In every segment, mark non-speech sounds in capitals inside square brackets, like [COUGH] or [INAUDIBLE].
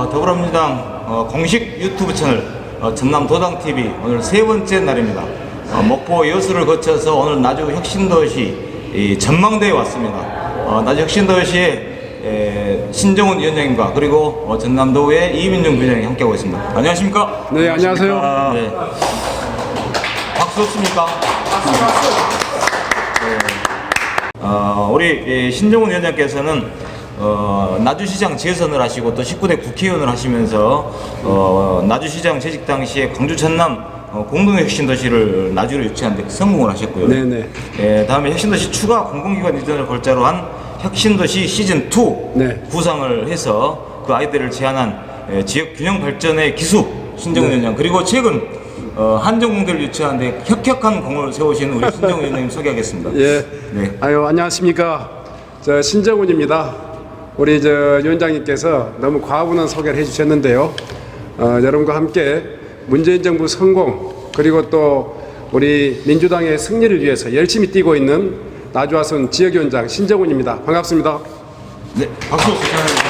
어, 더불어민주당 어, 공식 유튜브 채널 어, 전남 도당 TV 오늘 세 번째 날입니다. 어, 목포 여수를 거쳐서 오늘 나주 혁신도시 이 전망대에 왔습니다. 어, 나주 혁신도시에 에, 신정훈 위원장님과 그리고 어, 전남도의 이민정 부장이 함께하고 있습니다. 안녕하십니까? 네, 안녕하세요. 네. 박수 없습니까? 네. 어, 우리 이 신정훈 위원장께서는 어, 나주시장 재선을 하시고 또 19대 국회의원을 하시면서 어, 나주시장 재직 당시에 광주 전남 어, 공동혁신도시를 나주로 유치하는 데 성공을 하셨고요. 네네. 예, 다음에 혁신도시 추가 공공기관 이전을 골자로 한 혁신도시 시즌 2 네. 구상을 해서 그 아이들을 제안한 예, 지역 균형 발전의 기수 신정훈 네. 위원장 그리고 최근 어, 한정공대를 유치하는데 혁혁한 공을 세우신 우리 신정훈 위원장님 소개하겠습니다. 예. 네. 아유, 안녕하십니까. 저 신정훈입니다. 우리 저 위원장님께서 너무 과분한 소개를 해주셨는데요. 어, 여러분과 함께 문재인 정부 성공 그리고 또 우리 민주당의 승리를 위해서 열심히 뛰고 있는 나주화순 지역위원장 신정훈입니다. 반갑습니다. 네, 박수 부탁드립니다.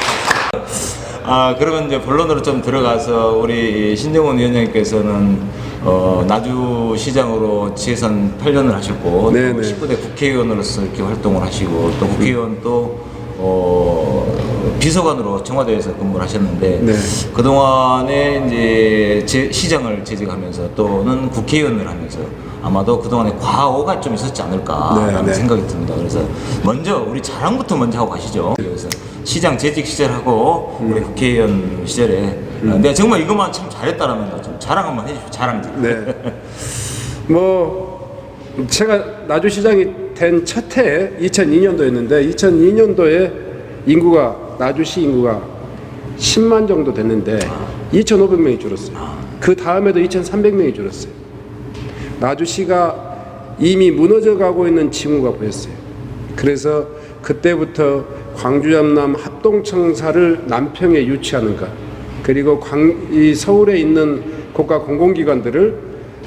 아, 그러면 이제 본론으로 좀 들어가서 우리 신정훈 위원장님께서는 어, 나주 시장으로 재선 8년을 하셨고 네, 또 네. 19대 국회의원으로서 이렇게 활동을 하시고 또 국회의원 또 어, 비서관으로 청와대에서 근무를 하셨는데 네. 그동안에 이제 제- 시장을 재직하면서 또는 국회의원을 하면서 아마도 그동안에 과오가 좀 있었지 않을까라는 네, 네. 생각이 듭니다. 그래서 먼저 우리 자랑부터 먼저 하고 가시죠. 그래서 시장 재직 시절하고 음. 우리 국회의원 시절에 어, 내가 정말 이것만 참 잘했다라는 거좀 자랑 한번 해주십시오. 자랑 좀. 네. 뭐 제가 나주 시장이 된 첫해 2002년도였는데 2002년도에 인구가 나주시 인구가 10만 정도 됐는데 2,500명이 줄었어요. 그 다음에도 2,300명이 줄었어요. 나주시가 이미 무너져 가고 있는 징후가 보였어요. 그래서 그때부터 광주 전남 합동청사를 남평에 유치하는 것 그리고 광, 이 서울에 있는 국가 공공기관들을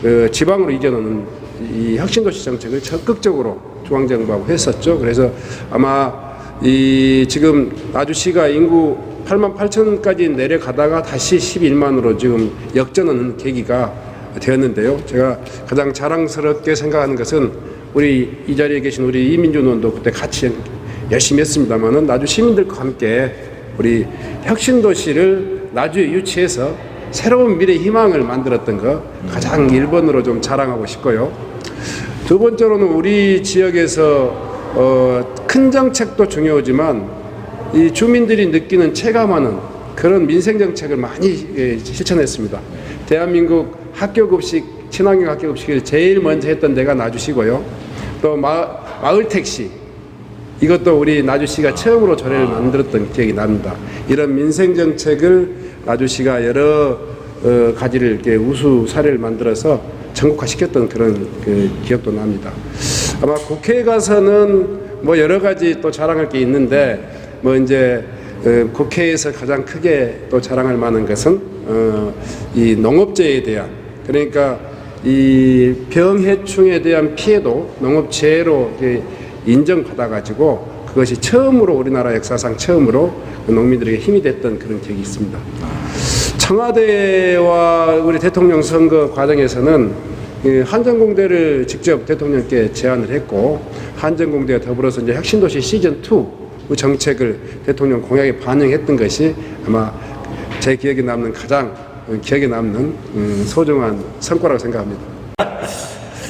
어, 지방으로 이전하는 이 혁신도시 정책을 적극적으로 중앙정부하고 했었죠. 그래서 아마 이 지금 나주시가 인구 8만 8천까지 내려가다가 다시 11만으로 지금 역전하는 계기가 되었는데요. 제가 가장 자랑스럽게 생각하는 것은 우리 이 자리에 계신 우리 이민준 의원도 그때 같이 열심히 했습니다만은 나주 시민들과 함께 우리 혁신도시를 나주에 유치해서 새로운 미래 희망을 만들었던 거 가장 1번으로 좀 자랑하고 싶고요. 두 번째로는 우리 지역에서 어, 큰 정책도 중요하지만 이 주민들이 느끼는 체감하는 그런 민생 정책을 많이 예, 실천했습니다. 대한민국 학교 급식 친환경 학교 급식을 제일 먼저 했던 데가 나주시고요. 또 마, 마을 택시 이것도 우리 나주시가 처음으로 조례를 만들었던 기억이 납니다. 이런 민생 정책을 나주시가 여러 어, 가지를 이렇게 우수 사례를 만들어서 전국화시켰던 그런 그 기억도 납니다. 아마 국회에 가서는 뭐 여러 가지 또 자랑할 게 있는데 뭐 이제 어, 국회에서 가장 크게 또 자랑할 만한 것은 어, 이 농업재해에 대한 그러니까 이 병해충에 대한 피해도 농업재해로 인정받아 가지고 그것이 처음으로 우리나라 역사상 처음으로 농민들에게 힘이 됐던 그런 기억이 있습니다. 청와대와 우리 대통령 선거 과정에서는 이 한전공대를 직접 대통령께 제안을 했고 한전공대와 더불어서 이제 혁신도시 시즌 2 정책을 대통령 공약에 반영했던 것이 아마 제 기억에 남는 가장 기억에 남는 음, 소중한 성과라고 생각합니다.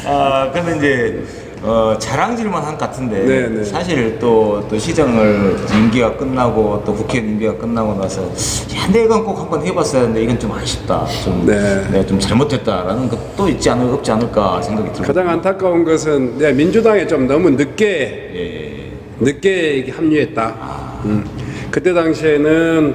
아, 근데 이제 어, 자랑질만 한 것 같은데 네, 네. 사실 또, 또 시장을 임기가 끝나고 또 국회의원 임기가 끝나고 나서 야, 내가 꼭 한번 해봤어야 했는데 이건 좀 아쉽다. 좀 네. 내가 좀 잘못했다라는 것도 있지 않을 없지 않을까 생각이 들어요. 가장 안타까운 것은 내가 민주당에 좀 너무 늦게 예. 늦게 이게 합류했다. 음. 그때 당시에는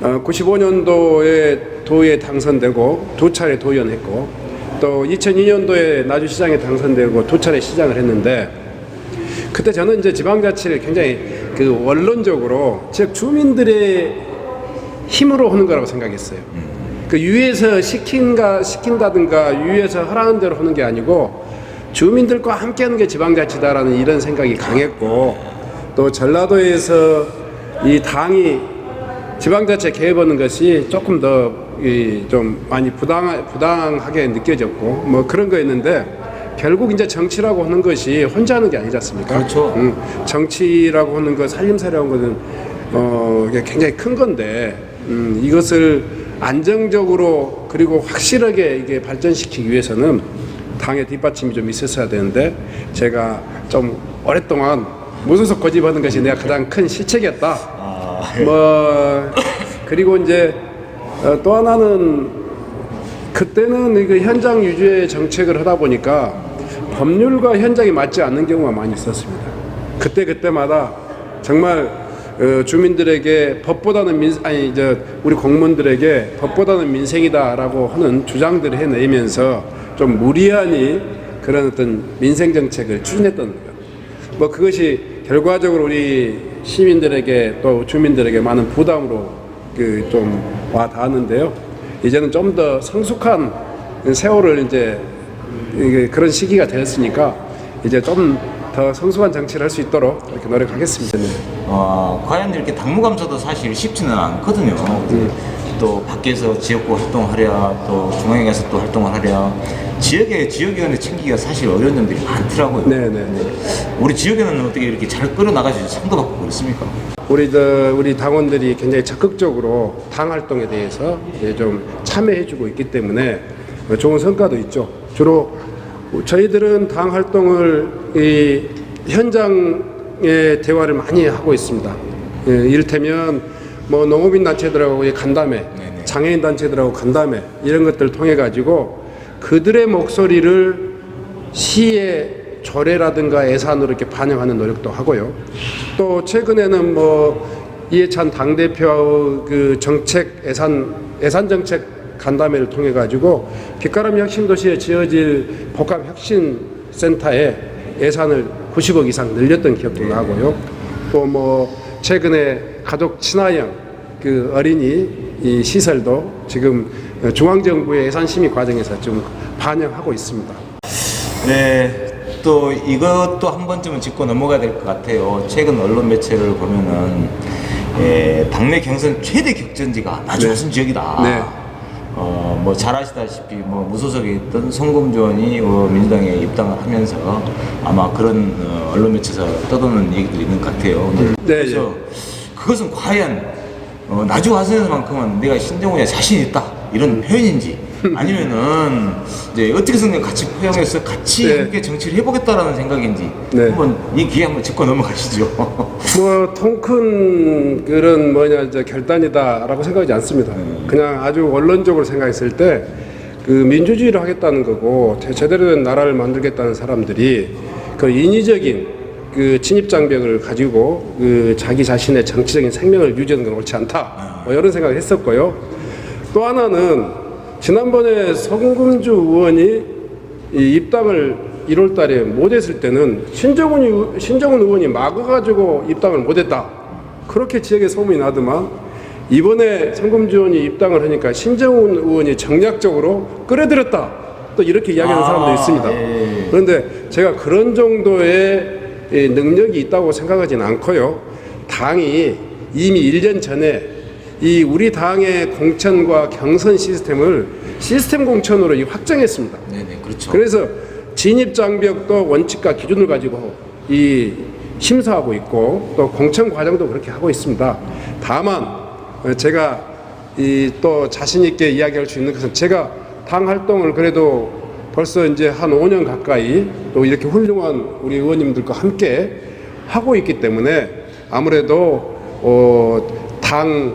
어, 95년도에 도에 당선되고 두 차례 도의원했고 또 2002년도에 나주시장에 당선되고 두 차례 시장을 했는데 그때 저는 이제 지방자치를 굉장히 그 원론적으로 즉 주민들의 힘으로 하는 거라고 생각했어요. 그 위에서 시킨가 시킨다든가 위에서 하라는 대로 하는 게 아니고 주민들과 함께하는 게 지방자치다라는 이런 생각이 강했고 또 전라도에서 이 당이 지방자치 개입하는 것이 조금 더 좀 많이 부당 부당하게 느껴졌고 뭐 그런 거였는데 결국 이제 정치라고 하는 것이 혼자 하는 게 아니지 않습니까? 그렇죠. 음, 정치라고 하는 것 살림살이라는 것은 어 굉장히 큰 건데 음, 이것을 안정적으로 그리고 확실하게 이게 발전시키기 위해서는 당의 뒷받침이 좀 있었어야 되는데 제가 좀 오랫동안 무소속 고집하는 것이 내가 가장 큰 실책이었다. 아, 뭐 그리고 이제 어, 또 하나는 그때는 이거 현장 유지의 정책을 하다 보니까 법률과 현장이 맞지 않는 경우가 많이 있었습니다. 그때 그때마다 정말 어, 주민들에게 법보다는 민 아니 저 우리 공무원들에게 법보다는 민생이다라고 하는 주장들을 해내면서 좀 무리하니 그런 어떤 민생 정책을 추진했던 거예요. 뭐 그것이 결과적으로 우리 시민들에게 또 주민들에게 많은 부담으로 그 좀 와 닿았는데요. 이제는 좀 더 성숙한 세월을 이제 그런 시기가 되었으니까 이제 좀 더 성숙한 정치를 할 수 있도록 이렇게 노력하겠습니다. 네. 어, 과연 이렇게 당무감사도 사실 쉽지는 않거든요. 또 밖에서 지역구 활동하랴, 또 중앙에 가서 또 활동을 하랴, 지역에 지역위원회 챙기기가 사실 어려운 점들이 많더라고요. 네, 네, 네. 우리 지역에는 어떻게 이렇게 잘 끌어나가지고 상도 받고 그렇습니까? 우리 저 우리 당원들이 굉장히 적극적으로 당 활동에 대해서 이제 좀 참여해주고 있기 때문에 좋은 성과도 있죠. 주로 저희들은 당 활동을 이 현장의 대화를 많이 하고 있습니다. 예, 이를테면 뭐 농업인 단체들하고 간담회, 네네. 장애인 단체들하고 간담회 이런 것들을 통해 가지고 그들의 목소리를 시의 조례라든가 예산으로 이렇게 반영하는 노력도 하고요. 또 최근에는 뭐 이해찬 당 대표 그 정책 예산 예산 정책 간담회를 통해 가지고 빛가람 혁신도시에 지어질 복합 혁신 센터에 예산을 90억 이상 늘렸던 기억도 나고요. 또 뭐 최근에 가족 친화형 그 어린이 이 시설도 지금 중앙정부의 예산 심의 과정에서 좀 반영하고 있습니다. 네, 또 이것도 한 번쯤은 짚고 넘어가야 될 것 같아요. 최근 언론 매체를 보면은 예, 당내 경선 최대 격전지가 나주 네. 화순 지역이다. 네. 어, 뭐 잘 아시다시피 뭐 무소속에 있던 송금주원이 어, 민주당에 입당을 하면서 아마 그런 어, 언론 매체에서 떠도는 얘기들이 있는 것 같아요. 네, 그래서 그것은 과연 어, 나주 화순에서만큼은 내가 신정우에 자신 있다 이런 표현인지 아니면은 이제 어떻게 생각 같이 포용해서 같이 네. 함께 정치를 해보겠다라는 생각인지 네. 한번 이 기회 한번 짚고 넘어가시죠. [LAUGHS] 뭐통큰 그런 뭐냐 저 결단이다라고 생각하지 않습니다. 그냥 아주 원론적으로 생각했을 때 그 민주주의를 하겠다는 거고 제- 제대로 된 나라를 만들겠다는 사람들이 그 인위적인 그 진입 장벽을 가지고 그 자기 자신의 정치적인 생명을 유지하는 건 옳지 않다. 뭐 이런 생각을 했었고요. 또 하나는 지난번에 성금주 의원이 이 입당을 1월 달에 못했을 때는 신정훈, 의- 신정훈 의원이 막아가지고 입당을 못했다. 그렇게 지역에 소문이 나더만 이번에 성금주 의원이 입당을 하니까 신정훈 의원이 정략적으로 끌어들였다. 또 이렇게 이야기하는 아, 사람도 있습니다. 예. 그런데 제가 그런 정도의 이 능력이 있다고 생각하지는 않고요. 당이 이미 1년 전에 이 우리 당의 공천과 경선 시스템을 시스템 공천으로 이 확정했습니다. 네네 그렇죠. 그래서 진입 장벽도 원칙과 기준을 가지고 이 심사하고 있고 또 공천 과정도 그렇게 하고 있습니다. 다만 어, 제가 이 또 자신 있게 이야기할 수 있는 것은 제가 당 활동을 그래도 벌써 이제 한 5년 가까이 또 이렇게 훌륭한 우리 의원님들과 함께 하고 있기 때문에 아무래도 어, 당에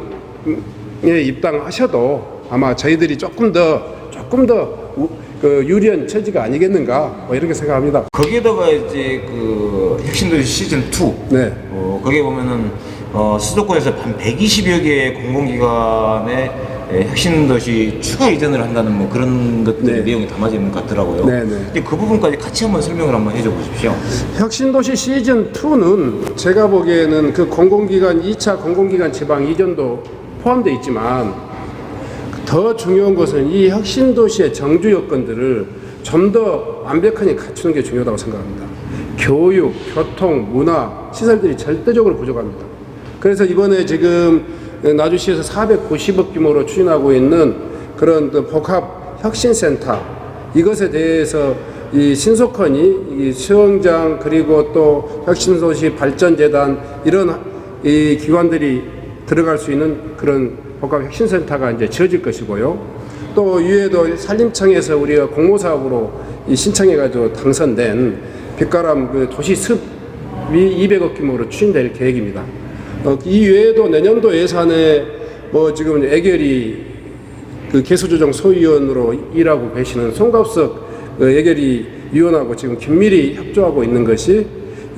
입당하셔도 아마 저희들이 조금 더 조금 더 우- 그 유리한 처지가 아니겠는가 뭐 이렇게 생각합니다. 거기에다가 이제 그 혁신도시 시즌 2 네. 어, 거기에 보면은 어, 수도권에서 한 120여 개의 공공기관의 예, 혁신도시 추가 이전을 한다는 뭐 그런 것들 네. 내용이 담아져 있는 것 같더라고요. 네, 네. 근데 그 부분까지 같이 한번 설명을 한번 해줘 보십시오. 혁신 도시 시즌 2는 제가 보기에는 그 공공기관 2차 공공기관 지방 이전도 포함되어 있지만 더 중요한 것은 이 혁신 도시의 정주 여건들을 좀 더 완벽하게 갖추는 게 중요하다고 생각합니다. 교육, 교통, 문화, 시설들이 절대적으로 부족합니다. 그래서 이번에 지금 나주시에서 490억 규모로 추진하고 있는 그런 또 복합 혁신센터 이것에 대해서 이 신속헌이 이 수영장 그리고 또 혁신도시 발전재단 이런 이 기관들이 들어갈 수 있는 그런 복합 혁신센터가 이제 지어질 것이고요. 또 이외에도 산림청에서 우리가 공모사업으로 이 신청해가지고 당선된 빛가람 그 도시 습이 200억 규모로 추진될 계획입니다. 어, 이 외에도 내년도 예산에 뭐 지금 애결이 그 개수조정 소위원으로 일하고 계시는 송갑석 그 애결이 위원하고 지금 긴밀히 협조하고 있는 것이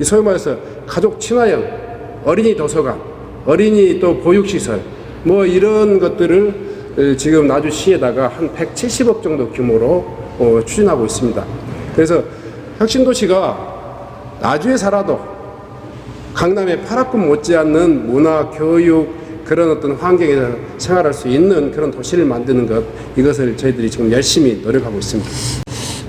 이 소위 말해서 가족 친화형 어린이 도서관, 어린이 또 보육시설 뭐 이런 것들을 어, 지금 나주시에다가 한 170억 정도 규모로 어, 추진하고 있습니다. 그래서 혁신도시가 나주에 살아도 강남의 파라군 못지않는 문화, 교육 그런 어떤 환경에서 생활할 수 있는 그런 도시를 만드는 것 이것을 저희들이 지금 열심히 노력하고 있습니다.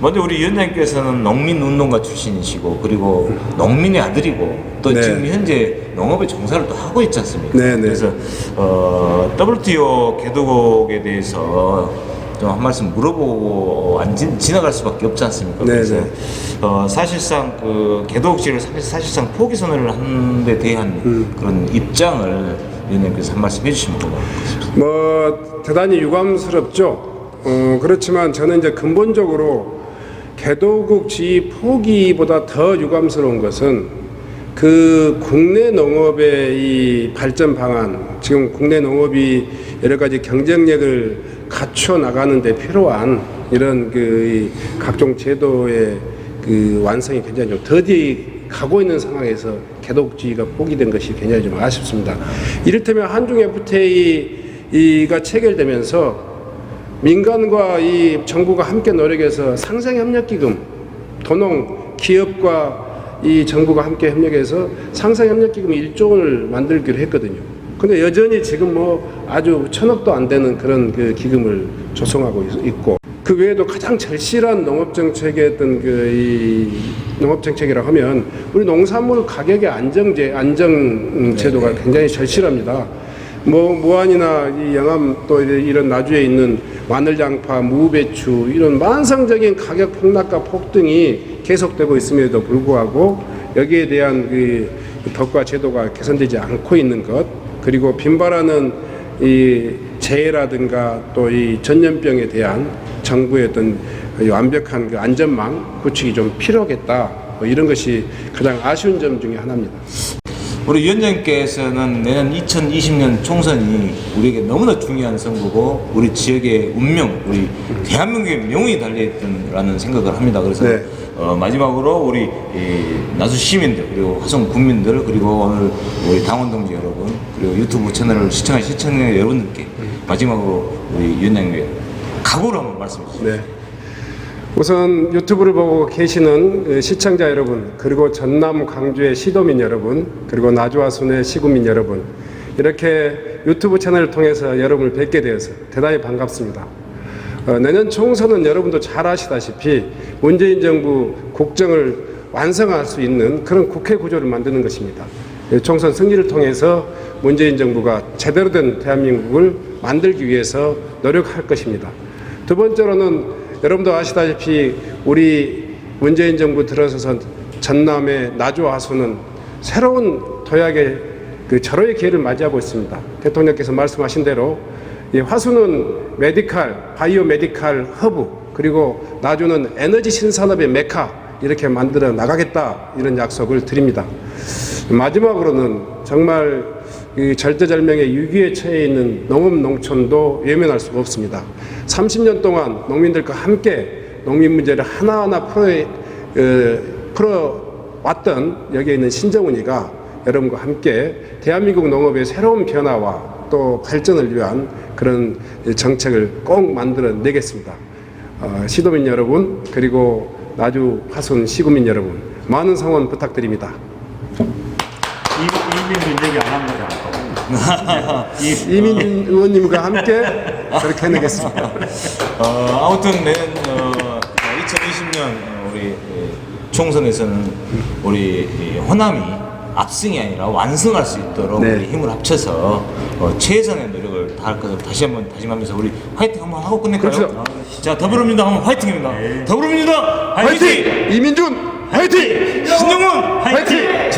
먼저 우리 위원장께서는 농민운동가 출신이시고 그리고 농민의 아들이고 또 네. 지금 현재 농업의 종사를 또 하고 있지 않습니까? 네, 네. 그래서 어, WTO 개도국에 대해서 좀 한 말씀 물어보고 안 지, 지나갈 수밖에 없지 않습니까? 네, 그래서 네. 어, 사실상 그 개도국지를 사실- 사실상 포기 선언을 하는 데 대한 음. 그런 입장을 위원장께서 한 말씀 해주시면 고맙겠습니다. 뭐 대단히 유감스럽죠. 어, 그렇지만 저는 이제 근본적으로 개도국 지위 포기보다 더 유감스러운 것은 그 국내 농업의 이 발전 방안, 지금 국내 농업이 여러 가지 경쟁력을 갖춰 나가는데 필요한 이런 그이 각종 제도의 그 완성이 굉장히 좀 더디 가고 있는 상황에서 개독주의가 포기된 것이 굉장히 좀 아쉽습니다. 이를테면 한중 FTA가 체결되면서 민간과 이 정부가 함께 노력해서 상생 협력 기금, 도농 기업과 이 정부가 함께 협력해서 상생 협력 기금 1조 원을 만들기로 했거든요. 근데 여전히 지금 뭐 아주 천억도 안 되는 그런 그 기금을 조성하고 있- 있고 그 외에도 가장 절실한 농업 정책의 어떤 그이 농업 정책이라 하면 우리 농산물 가격의 안정제 안정 제도가 굉장히 절실합니다. 뭐 무안이나 이 영암 또 이런- 나주에 있는 마늘 양파, 무배추 이런 만성적인 가격 폭락과 폭등이 계속되고 있음에도 불구하고 여기에 대한 그 덕과 제도가 개선되지 않고 있는 것 그리고 빈발하는 이 재해라든가 또 이 전염병에 대한 정부의 어떤 그 완벽한 그 안전망 구축이 좀 필요하겠다 뭐 이런 것이 가장 아쉬운 점 중에 하나입니다. 우리 위원장께서는 내년 2020년 총선이 우리에게 너무나 중요한 선거고 우리 지역의 운명, 우리 대한민국의 명운이 달려있던라는 생각을 합니다. 그래서 네. 어, 마지막으로 우리 이 나수 시민들 그리고 화성 국민들 그리고 오늘 우리 당원 동지 여러분 그리고 유튜브 채널을 시청하신 시청자 여러분들께 마지막으로 우리 위원장님 각오를 한번 말씀해 주시죠. 네. 우선 유튜브를 보고 계시는 그 시청자 여러분, 그리고 전남 광주의 시도민 여러분, 그리고 나주와 순의 시구민 여러분, 이렇게 유튜브 채널을 통해서 여러분을 뵙게 되어서 대단히 반갑습니다. 어, 내년 총선은 여러분도 잘 아시다시피 문재인 정부 국정을 완성할 수 있는 그런 국회 구조를 만드는 것입니다. 예, 총선 승리를 통해서 문재인 정부가 제대로 된 대한민국을 만들기 위해서 노력할 것입니다. 두 번째로는 여러분도 아시다시피 우리 문재인 정부 들어서서 전남의 나주 하수는 새로운 도약의 그 절호의 기회를 맞이하고 있습니다. 대통령께서 말씀하신 대로 이 화수는 메디칼, 바이오 메디칼 허브 그리고 나주는 에너지 신산업의 메카 이렇게 만들어 나가겠다 이런 약속을 드립니다. 마지막으로는 정말 이 절대절명의 위기에 처해 있는 농업 농촌도 외면할 수가 없습니다. 30년 동안 농민들과 함께 농민 문제를 하나하나 풀어, 어, 풀어왔던 여기에 있는 신정훈이가 여러분과 함께 대한민국 농업의 새로운 변화와 또 발전을 위한 그런 정책을 꼭 만들어 내겠습니다. 어, 시도민 여러분 그리고 나주 화순 시구민 여러분 많은 성원 부탁드립니다. 이- 이민 민족이. 이민 의원님과 함께 그렇게 해내겠습니다. 어, 아무튼 내년 어, 2020년 우리 예, 총선에서는 우리 이 호남이 압승이 아니라 완승할 수 있도록 네. 우리 힘을 합쳐서 어, 최선의 노력을 다할 것을 다시 한번 다짐하면서 우리 화이팅 한번 하고 끝낼까요? 그렇죠. 자 더불어민주당 화이팅입니다. 더불어민주당 화이팅! 화이팅! 이민준 화이팅! 신영원 화이팅!